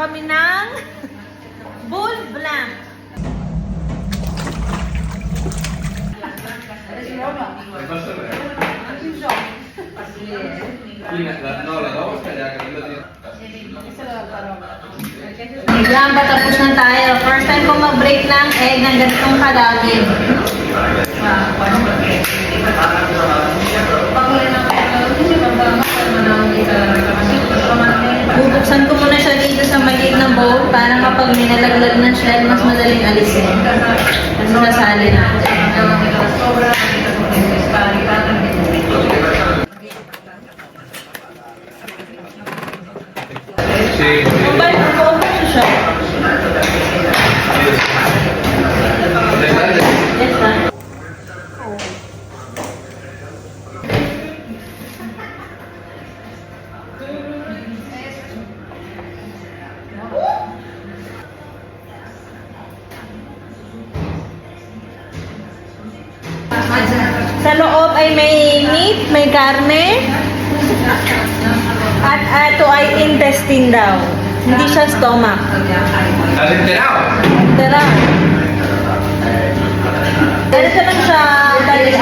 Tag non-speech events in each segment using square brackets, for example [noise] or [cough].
kami ng Bull Blanc. Tiene. Yan, patapos na tayo. First time ko mag-break ng egg ng ganitong kalaki. Bubuksan para kapag may nalaglag ng shell, mas madaling alisin. Kasi nasali natin. Sa loob ay may meat, may karne, at ito ay intestine daw. Hindi siya stomach. ¿Has enterado? Tara. Ganito lang siya talian.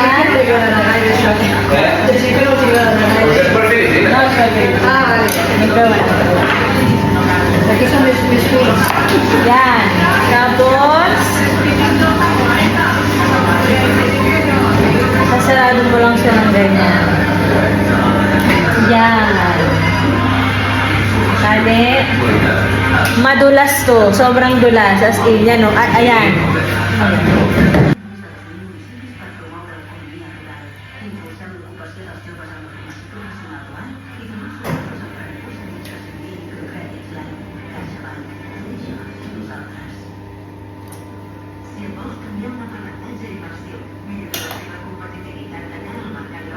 Ah, Aquí Madulas to. Sobrang dulas. As in, yan o. Ay, ayan.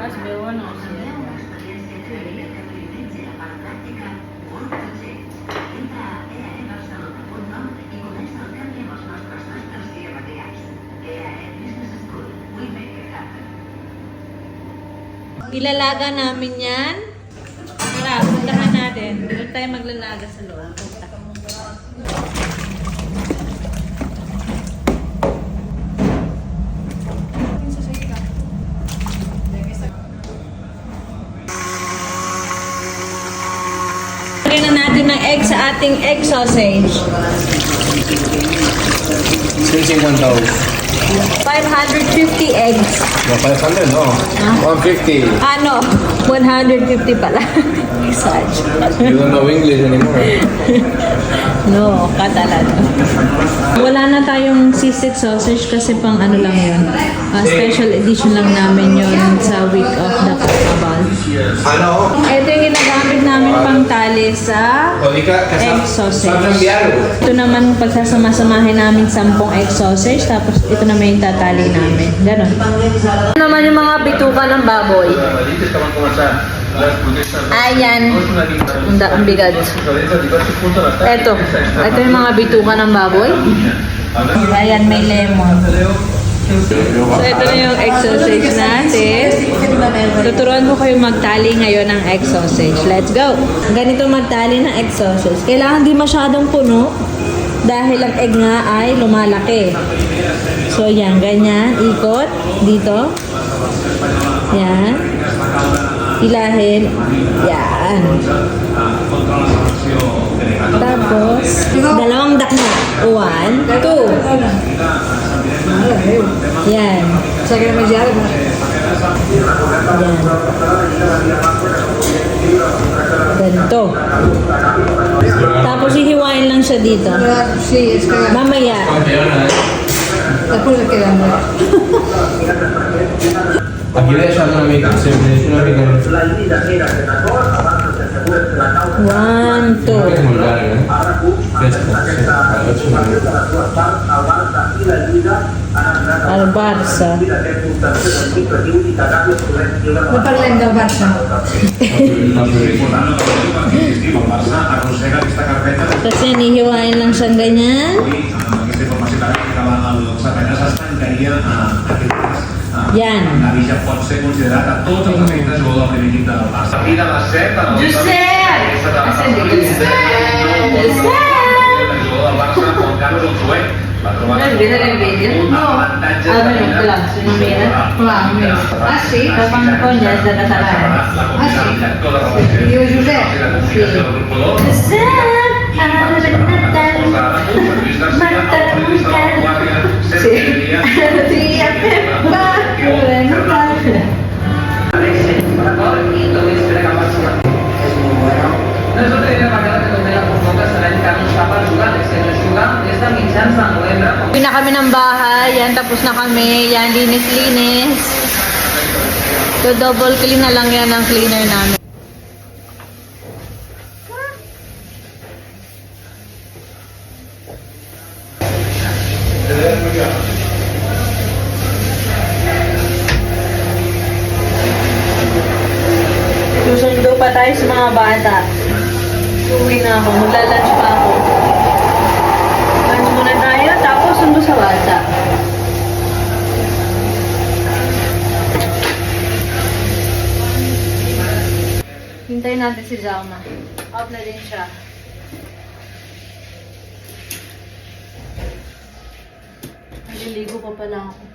Mas bewan o Ilalaga namin yan. Tara, puntahan natin. Doon tayo maglalaga sa loob. Punta. Lagyan na natin ng egg sa ating egg sausage. 150 daw. 550 eggs. No, 500 no. 150. Ano? 150 pala. [laughs] Exage. You don't know English anymore. [laughs] No, Catalan. Wala na tayong sisig sausage kasi pang ano lang yun. Ah, special edition lang namin yun sa week of the carnival. Ano? Ito sa egg sausage. Ito naman pagsasama-samahin namin sampung egg sausage tapos ito naman yung tatali namin. Ganon. Ito naman yung mga bituka ng baboy. Ayan. Ang da- ang bigat. Eto. Ito yung mga bituka ng baboy. Ayan, may lemon. So, ito na yung egg sausage natin. Tuturuan ko kayo magtali ngayon ng egg sausage. Let's go! Ganito magtali ng egg sausage. Kailangan di masyadong puno dahil ang egg nga ay lumalaki. So, yan. Ganyan. Ikot. Dito. Yan. Hilahin. Yan. Tapos, dalawang dakna. One, two. Yan. Sa akin naman siya. Yan. Ganito. Tapos hihiwain lang siya dito. Sí, es kaya. Mamaya. Después le quedan. Aquí le echando una mica, siempre es una mica. ¿eh? Fresco, sí, para ocho minutos. El Barça. No parlem del Barça. Recent i Joan ens enganyat. Jan. Ja pot ser considerat a tots els efectes gol del primer equip del Barça. La set. Josep! Josep! Josep! Ano, binala yung video? Ah, ano, ito lang. Sinumira. Ah, sì? Kapang ko niya sa kasalanan. Ah, sì? Io Giuseppe? Sì. Tia ng bahay. Yan, tapos na kami. Yan, linis-linis. So, double clean na lang yan ang cleaner namin. Susundo pa tayo sa mga bata. Uwi na ako. Magla-lunch pa ako. Lunch muna tayo, tapos sundo sa bata. Hintayin natin si Zalma. Out na din siya. Naliligo pa pala ako.